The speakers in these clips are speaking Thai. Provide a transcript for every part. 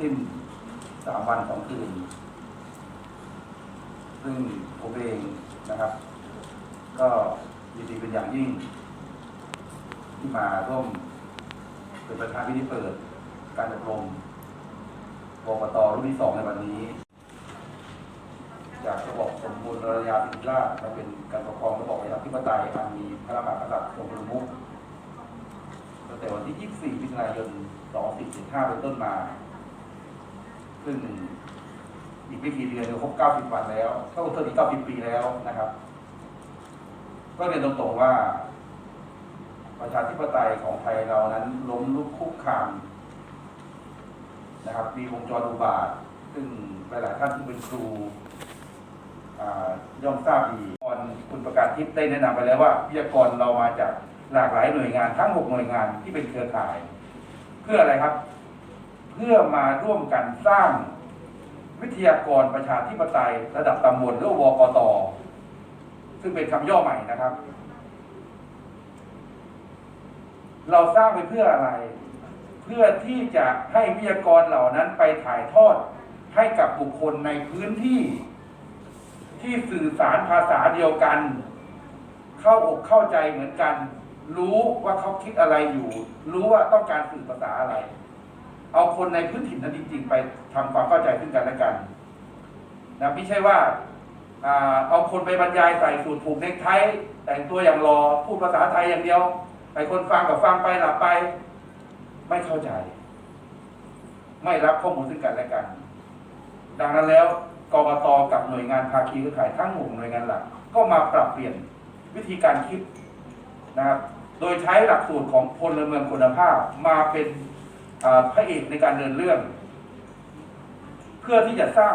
สิ้นสามวันสองคืน ซึ่งผมเองนะครับ ก็ยินดีเป็นอย่างยิ่ง ที่มาร่วมเป็นประธานพิธีเปิดการอบรมกกตรุ่นที่สองในวันนี้ จากระบบสมบูรณ์ระยาธิราชมาเป็นการปกครองระบอบประชาธิปไตยอันมีพระมหากษัตริย์ทรงเป็นมุขตั้งแต่วันที่ 24มิถุนายน 2475 เป็นต้นมา ซึ่งอีกไม่กี่เดือนจะครบ90วันแล้วเท่าเท่านี้90ปีแล้วนะครับ ก็เรียนตรงๆว่า ประชาธิปไตยของไทยเรานั้น ล้มลุกคุกคามนะครับ มีวงจรอุบาท ซึ่งหลายๆท่านที่เป็นครูย่อมทราบดีก่อนคุณประกาศทิพย์ได้แนะนำไปแล้วว่าวิทยากรเรามาจากหลากหลายหน่วยงานทั้งหกหน่วยงานที่เป็นเครือข่าย เพื่ออะไรครับ พื่อมาร่วมกันสร้างวิทยากรประชาธิปไตยระดับตำบลหรือวกตซึ่งเป็นคำย่อใหม่นะครับ เราสร้างไปเพื่ออะไร เพื่อที่จะให้วิทยากรเหล่านั้นไปถ่ายทอดให้กับบุคคลในพื้นที่ ที่สื่อสารภาษาเดียวกัน เข้าอกเข้าใจเหมือนกัน รู้ว่าเขาคิดอะไรอยู่ รู้ว่าต้องการสื่อภาษาอะไร เอาคนในพื้นถิ่นนั้นจริง ๆ ไปทำความเข้าใจซึ่งกันและกันนะไม่ใช่ว่าเอาคนไปบรรยายใส่สูตรผูกเนคไทแต่งตัวอย่างรอพูดภาษาไทยอย่างเดียวไอ้คนฟังกับฟังไปหลับไป ไม่เข้าใจ ไม่รับข้อมูลซึ่งกันและกัน ดังนั้นแล้วกรกตกับหน่วยงานภาคีเครือข่ายทั้งหมู่หน่วยงานหลัก ก็มาปรับเปลี่ยนวิธีการคิดนะครับ โดยใช้หลักสูตรของพลเมืองคุณภาพมาเป็น พระเอกในการเดินเรื่อง เพื่อที่จะสร้าง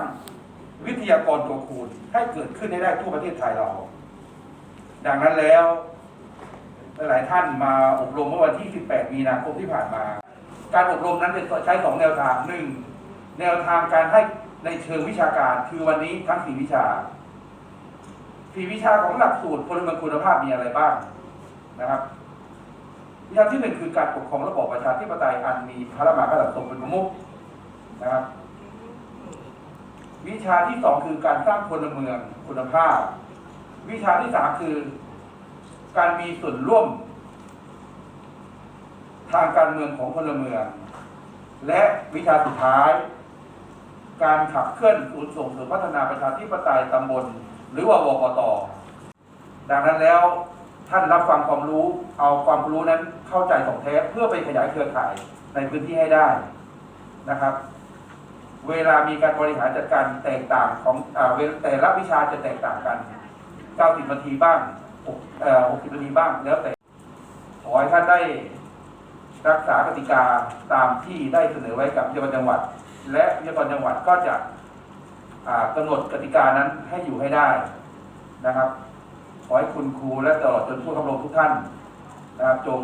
วิทยากรตัวคูณให้เกิดขึ้นให้ได้ทั่วประเทศไทยเรา ดังนั้นแล้ว หลายท่านมาอบรมเมื่อวันที่ 18 มีนาคมที่ผ่านมา การอบรมนั้นจะใช้สองแนวทางหนึ่งแนวทางการให้ในเชิงวิชาการคือวันนี้ทั้งสี่วิชาสี่วิชาของหลักสูตรพลเมืองคุณภาพมีอะไรบ้างนะครับ วิชาที่หนึ่งคือการปกครองระบอบประชาธิปไตยอันมีพระมหากษัตริย์ทรงเป็นประมุขนะครับวิชาที่สองคือการสร้างพลเมืองคุณภาพ วิชาที่สามคือ การมีส่วนร่วม ทางการเมืองของพลเมือง และวิชาสุดท้าย การขับเคลื่อนศูนย์ส่งเสริมพัฒนาประชาธิปไตยตำบล หรือว่าวกตดังนั้นแล้วท่านรับฟังความรู้ เอาความรู้นั้น เข้าใจของแท้เพื่อไปขยายเครือข่ายในพื้นที่ให้ได้นะครับ เวลามีการบริหารจัดการแตกต่างของอแต่ละวิชาจะแตกต่างกัน 90นาทีบ้าง60นาทีบ้างแล้วแต่ขอให้ท่านได้รักษากติกาตามที่ได้เสนอไว้กับวิทยากรจังหวัด และวิทยากรจังหวัดก็จะกำหนดกติกานั้นให้อยู่ให้ได้นะครับ ขอให้คุณครูและตลอดจนผู้ทำรงทุกท่านนะครับจง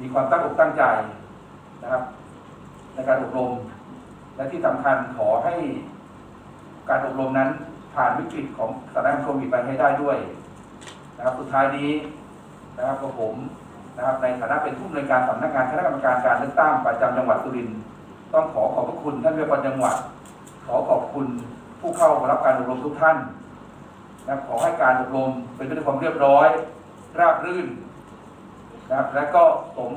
มีความตั้งอกตั้งใจนะครับ ในการอบรม และที่สำคัญขอให้การอบรมนั้นผ่านวิกฤตของสถานการณ์โควิดไปให้ได้ด้วยนะครับสุดท้ายนี้นะครับกับผมนะครับในฐานะเป็นผู้อำนวยการสำนักงานคณะกรรมการการเลือกตั้งประจำจังหวัดสุรินทร์ต้องขอขอบพระคุณท่านเจ้ากาจังหวัด ขอขอบคุณผู้เข้ารับการอบรมทุกท่านนะครับขอให้การอบรมเป็นไปด้วยความเรียบร้อย ราบรื่น นะครับและก็สม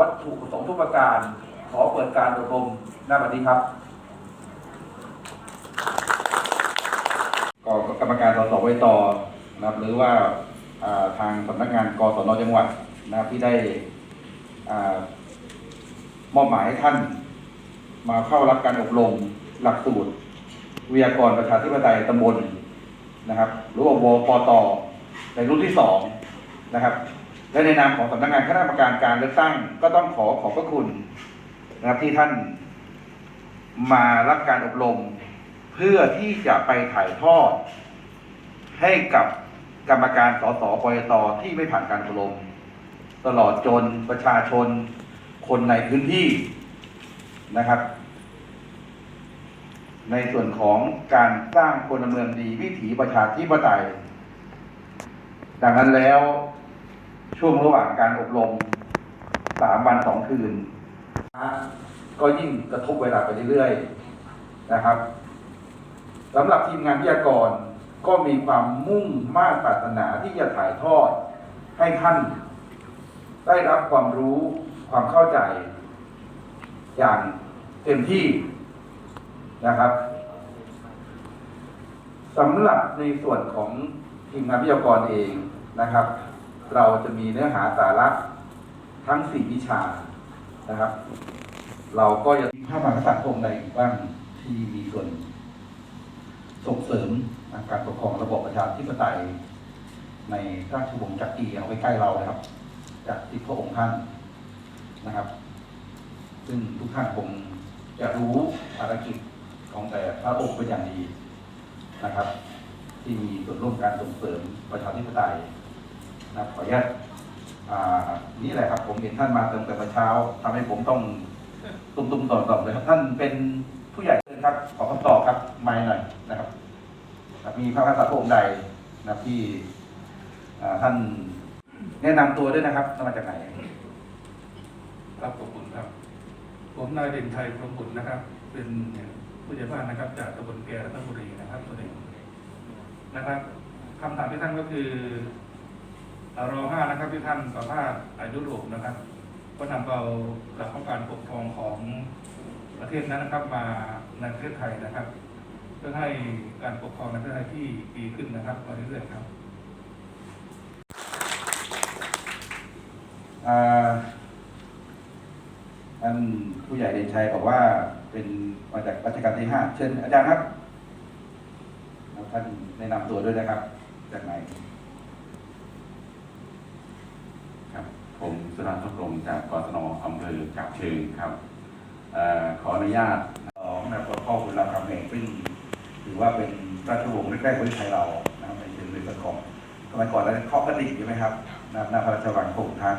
วัตถุประสงค์ทุกประการ ขอเปิดการอบรมหน้าบัดนี้ครับก็กรรมการสสวตนะครับหรือว่าทางสำนักงานกศนจังหวัดนะครับที่ได้มอบหมายให้ท่าน มาเข้ารับการอบรมหลักสูตรวิทยากรประชาธิปไตยตำบลนะครับ หรือว่าวปตในรุ่นที่สองนะครับ และในนามของสำนักงานคณะกรรมการการเลือกตั้ง ก็ต้องขอขอบพระคุณนะครับที่ท่านมารับการอบรม เพื่อที่จะไปถ่ายทอด ให้กับกรรมการสสปยตที่ไม่ผ่านการอบรม ตลอดจนประชาชนคนในพื้นที่นะครับ ในส่วนของการสร้างพลเมืองดีวิถีประชาธิปไตย ดังนั้นแล้ว ช่วงระหว่างการอบรมสามวันสองคืน ก็ยิ่งกระทบเวลาไปเรื่อยๆนะครับสำหรับทีมงานวิทยากรก็มีความมุ่งมา่ปรารถนาที่จะถ่ายทอดให้ท่านได้รับความรู้ความเข้าใจ อย่างเต็มที่นะครับสำหรับในส่วนของทีมงานวิทยากรเองนะครับ เราจะมีเนื้อหาสาระทั้งสี่วิชานะครับ เราก็จะมีพระมหากษัตริย์องค์ใดอีกบ้างที่มีส่วนส่งเสริมการปกครองระบอบประชาธิปไตย ในราชวงศ์จักรีเอาไว้ใกล้เรานะครับ จากที่พระองค์ท่านนะครับ ซึ่งทุกท่านคงจะรู้ภารกิจของแต่พระองค์เป็นอย่างดีนะครับ ที่มีส่วนร่วมการส่งเสริมประชาธิปไตย นะขออนุญาตนี่แหละครับ ผมเห็นท่านมาตั้งแต่เมื่อเช้าทำให้ผมต้องตุ้มๆต่อๆเลยครับ ท่านเป็นผู้ใหญ่เลยครับ ขอคำตอบครับไม่หน่อยนะครับ มีพระมหากษัตริย์พระองค์ใดนะที่ท่านแนะนำตัวด้วยนะครับมาจากไหนครับขอบคุณครับ ผมนายเด่นชัยพรมบุตรนะครับ เป็นผู้ใหญ่บ้านนะครับ จากตำบลแก่รัตนบุรีนะครับตัวเองนะครับคำถามที่ท่านก็คือ รอห้านะครับที่ท่านสัมภาษณ์อายุโรปนะครับ ก็นำเอาหลักของการปกครองของประเทศนั้นนะครับ มาในประเทศไทยนะครับ เพื่อให้การปกครองในประเทศไทยที่ดีขึ้นนะครับมาเรื่อยๆครับท่านผู้ใหญ่เดชชัยบอกว่าเป็นมาจากรัชกาลที่ห้าเชิญอาจารย์ครับท่านแนะนำตัวด้วยนะครับจากไหน ครับผมสุ รัตน์ทุกลมจากกศนอำเภอจับเชิงครับอขออนุญาตของนายพลพ่อคุณรามคำแหงซึ่งถือว่าเป็นราชวงศ์แรกๆของประเทศไทยเรานะครับในเชิงเรื่องของสมัยก่อนแล้วเคาะกระดิ่งใช่ไหมครับนะครับหน้าพระราชวังพระองท่าน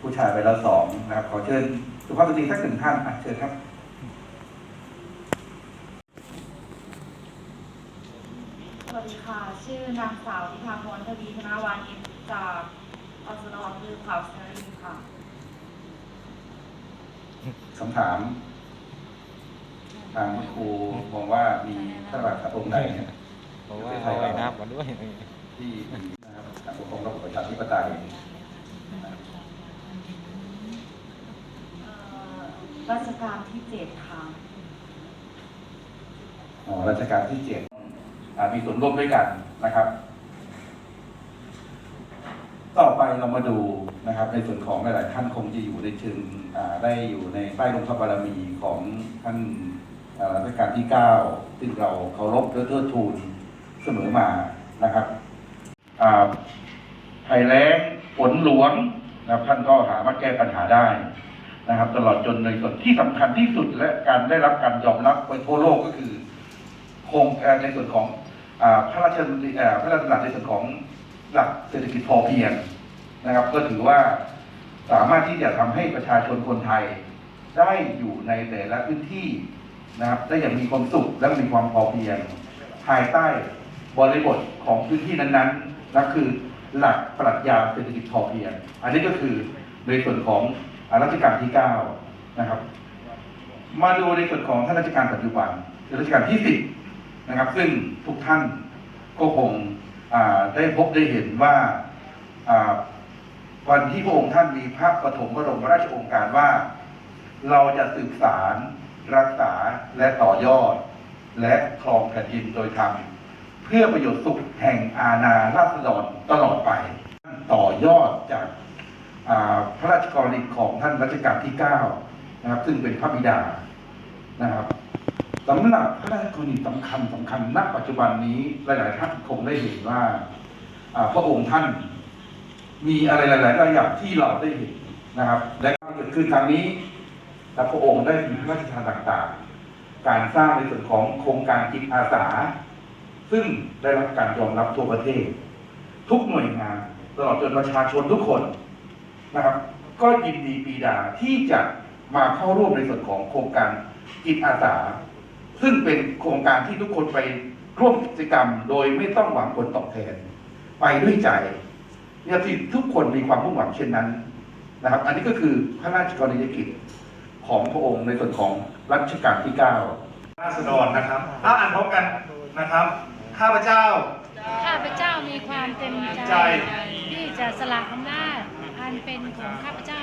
ผู้ชายไปแล้วสองนะครับ ขอเชิญสุภาพสตรีสักหนึ่งท่านอะเชิญครับสวัสดีค่ะ ชื่อนางสาวทิพาพรทวีธนาวานิชจาก อสนอคือข่าวเสรีค่ะคำถาม ทางครูมองว่ามีพระราชาองค์ใดเนี่ยบอกว่าเอาไอ้น้ำมาด้วยที่มีนะครับการปกครองระบบประชาธิปไตยเอ่อรัชกาลที่เจ็ดค่ะอ๋อรัชกาลที่เจ็ดอ่ามีส่วนร่วมด้วยกันนะครับ ต่อไปเรามาดูนะครับในส่วนของหลายๆท่านคงจะอยู่ในเชิงอ่าได้อยู่ในใต้ลมพระบารมีของท่านอ่ารัชกาลที่เก้าซึ่งเราเคารพและเทิดทูนเสมอมานะครับภัยแล้งฝนหลวงนะครับท่านก็หามาแก้ปัญหาได้นะครับ ตลอดจนในส่วนที่สำคัญที่สุดและการได้รับการยอมรับไปทั่วโลกก็คือโครงการในส่วนของอพระราชดำริพระราชดำรัสในส่วนของ หลักเศรษฐกิจพอเพียงนะครับ ก็ถือว่าสามารถที่จะทำให้ประชาชนคนไทย ได้อยู่ในแต่ละพื้นที่นะครับได้อย่างมีความสุขและมีความพอเพียง ภายใต้บริบทของพื้นที่นั้นๆนั่นคือหลักปรัชญาเศรษฐกิจพอเพียง อันนี้ก็คือในส่วนของรัชกาลที่เก้านะครับ มาดูในส่วนของท่านรัชกาลปัจจุบันรัชกาลที่สิบนะครับ ซึ่งทุกท่านก็คง ได้พบได้เห็นว่าวันที่พระองค์ท่านมีพระปฐมบรมราชองค์การว่า เราจะสืบสารรักษาและต่อยอด และครองแผ่นดินโดยธรรมเพื่อประโยชน์สุขแห่งอาณาราษฎรตลอดไป ต่อยอดจากาพระราชกรณีของท่านรัชกาลที่เก้านะครับ ซึ่งเป็นพระบิดานะครับ สำหรับพระราชกรณีสำคัญสำคัญณปัจจุบันนี้หลาย ๆ ท่านคงได้เห็นว่าพระองค์ท่านมีอะไรหลายๆอย่างที่เราได้เห็นนะครับ และการเกิดขึ้นครั้งนี้และพระองค์ได้มีพระราชทานต่าง ๆ การสร้างในส่วนของโครงการจิตอาสา ซึ่งได้รับการยอมรับทั่วประเทศ ทุกหน่วยงานตลอดจนประชาชนทุกคนนะครับ ก็ยินดีปีดาที่จะมาเข้าร่วมในส่วนของโครงการจิตอาสา ซึ่งเป็นโครงการที่ทุกคนไปร่วมกิจกรรม โดยไม่ต้องหวังผลตอบแทน ไปด้วยใจเนี่ยที่ทุกคนมีความมุ่งหวังเช่นนั้นนะครับ อันนี้ก็คือพระราชกรณียกิจของพระองค์ในส่วนของรัชกาลที่ 9 ราษฎรนะครับถ้าอ่านพร้อมกันนะครับ ข้าพเจ้า ข้าพเจ้ามีความเต็มใจใจที่จะสละอำนาจอันเป็นของข้าพเจ้า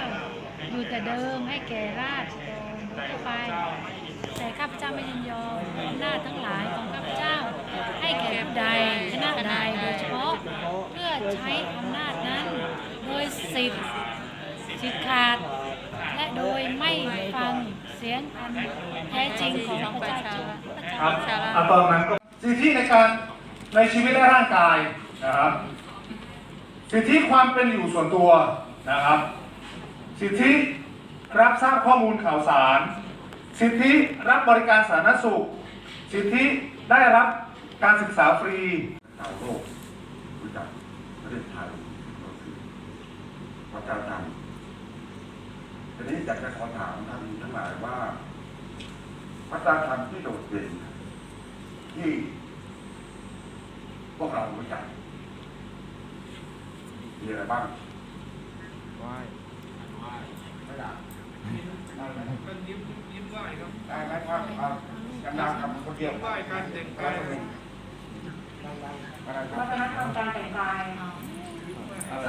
อยู่แต่เดิมให้แก่ราษฎรทั่วไป แต่ข้าพเจ้าไม่ยินยอมอำนาจทั้งหลายของข้าพเจ้า ให้แก่ผู้ใดคณะใดโดยเฉพาะเพื่อใช้อำนาจนั้น โดยสิทธิ์สิทธิ์ขาด และโดยไม่ฟังเสียงอันแท้จริงของพระเจ้าครับอะตอนนั้นก็สิทธิในการในชีวิตและร่างกายนะครับ สิทธิความเป็นอยู่ส่วนตัวนะครับ สิทธิรับทราบข้อมูลข่าวสาร สิทธิรับบริการสาธารณสุข สิทธิได้รับการศึกษาฟรีชาวโลกรู้จักประเทศไทยก็คือวัฒนธรรมทีนี้อยากจะขอถามท่านทั้งหลายว่าวัฒนธรรมที่โดดเด่นที่พวกเรารู้จักมีอะไรบ้างไม่ได้ได้ ไหมได้ไหมครับเอาดังๆครับคนเดียวไหว้การแต่งกายวัฒนธรรมการแต่งกายค่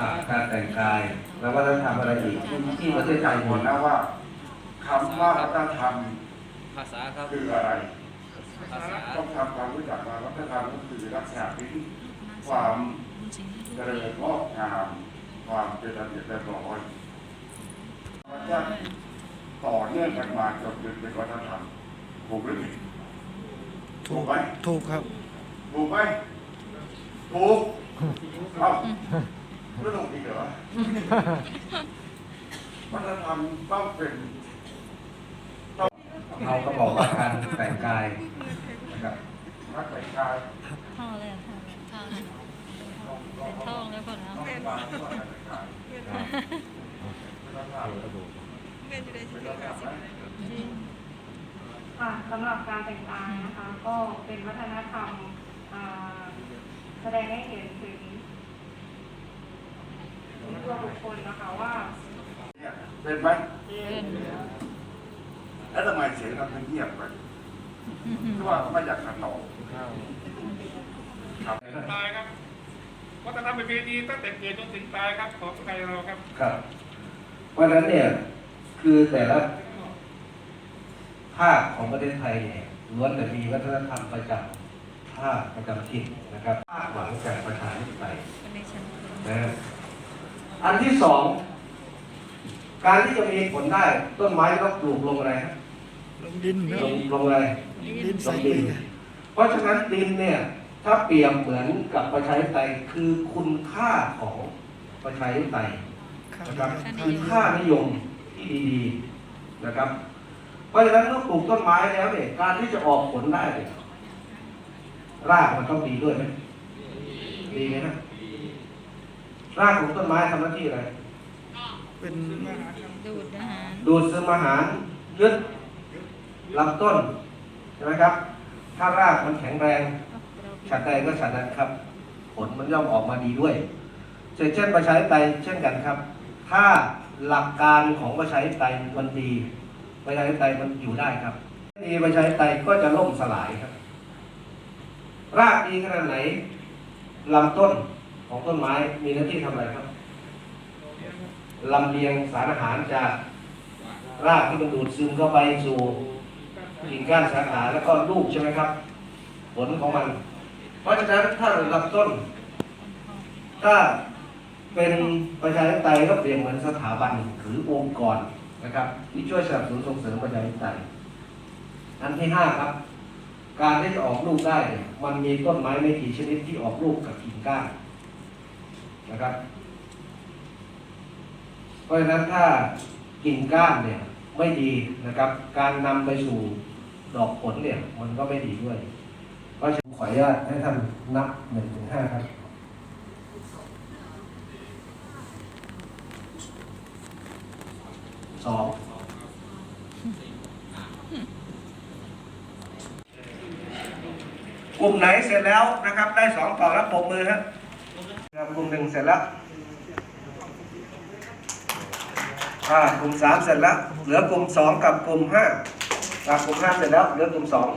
ะการแต่งกาย แล้ววัฒนธรรมอะไรอีกที่ประเทศไทยหมดแล้วว่าคำว่าวัฒนธรรมภาษาครับคืออะไรภาษาต้องทำความรู้จักว่าวัฒนธรรมก็คือลักษณะที่ความเจริญงอกงามความเป็นระเบียบเรียบร้อยมัน ต่อเนื่องกันมาจนเป็นวัฒนธรรมถูกหรือผิดถูกไหมถูกครับ ถูกไหมถูกเอ้าไม่ถูกอีกเหรอวัฒนธรรมต้องเป็นเราก็บอกว่าการแต่งกายนะครับนักแต่งกายท่องเลยค่ะท่องเป็นท่องแล้วก่อนนะ ต้องเป็นการที่ว่านักแต่งกายวัฒนธรรมเป็นวัฒนธรรมไหมค่ะสำหรับการแต่งกายนะคะ ก็เป็นวัฒนธรรมอ่าแสดงให้เห็นถึงถึงตัวบุคคลนะคะว่า เนี่ยเป็นไหมแล้วทำไมเสียงเราถึงเงียบไปเพราะว่าไม่อยากขัดต่อครับตายครับวัฒนธรรมประเพณีตั้งแต่เกิดจนถึงตายครับของไทยเราครับ ครับ เพราะฉะนั้นเนี่ย คือแต่ละภาคของประเทศไทยเนี่ยล้วนแต่มีวัฒนธรรมประจำภาคประจำถิ่นนะครับภาคหวังจากประชาธิปไตยนะอันที่สองการที่จะมีผลได้ต้นไม้ต้องปลูกลงอะไรครับลงดินลงลงอะไรดินลงดิน เพราะฉะนั้นดินเนี่ย ถ้าเปรียบเหมือนกับประชาธิปไตยคือคุณค่าของประชาธิปไตยนะครับคือค่านิยม ที่ดีๆนะครับ เพราะฉะนั้นเมื่อปลูกต้นไม้แล้วเนี่ยการที่จะออกผลได้เนี่ยรากมันต้องดีด้วยไหมดีไหมนะรากของต้นไม้ทำหน้าที่อะไรดูดอาหารดูดซึมอาหารยึดลำต้นใช่ไหมครับ ถ้ารากมันแข็งแรงฉันใดก็ฉันนั้นครับ ผลมันย่อมออกมาดีด้วยเช่นเช่นประชาธิปไตยเช่นกันครับ ถ้า หลักการของประชาธิปไตยมันดีประชาธิปไตยมันอยู่ได้ครับดีประชาธิปไตยก็จะล่มสลายครับ รากดีขนาดไหนลำต้นของต้นไม้มีหน้าที่ทำอะไรครับลำเลียงสารอาหารจากรากที่มันดูดซึมเข้าไปสู่กิ่งก้านสาขาแล้วก็ลูกใช่ไหมครับ ผลของมัน เพราะฉะนั้นถ้าลำต้น ถ้า เป็นประชาธิปไตยก็เปรียบเหมือนสถาบันหรือองค์กรนะครับที่ช่วยสนับสนุนส่งเสริมประชาธิปไตยอันที่ห้าครับ การที่จะออกลูกได้มันมีต้นไม้ไม่กี่ชนิดที่ออกลูกกับกิ่งก้านนะครับเพราะฉะนั้นถ้ากิ่งก้านเนี่ยไม่ดีนะครับ การนำไปสู่ดอกผลเนี่ย มันก็ไม่ดีด้วยก็ขออนุญาตให้ท่านนับหนึ่งถึงห้าครับ สองกลุ่มไหนเสร็จแล้วนะครับ ได้สองต่อรับปมมือฮะครับกลุ่มหนึ่งเสร็จแล้วอ่ากลุ่มสามเสร็จแล้ว เหลือกลุ่มสองกับกลุ่มห้ากลุ่มห้าเสร็จแล้ว เหลือกลุ่มสอง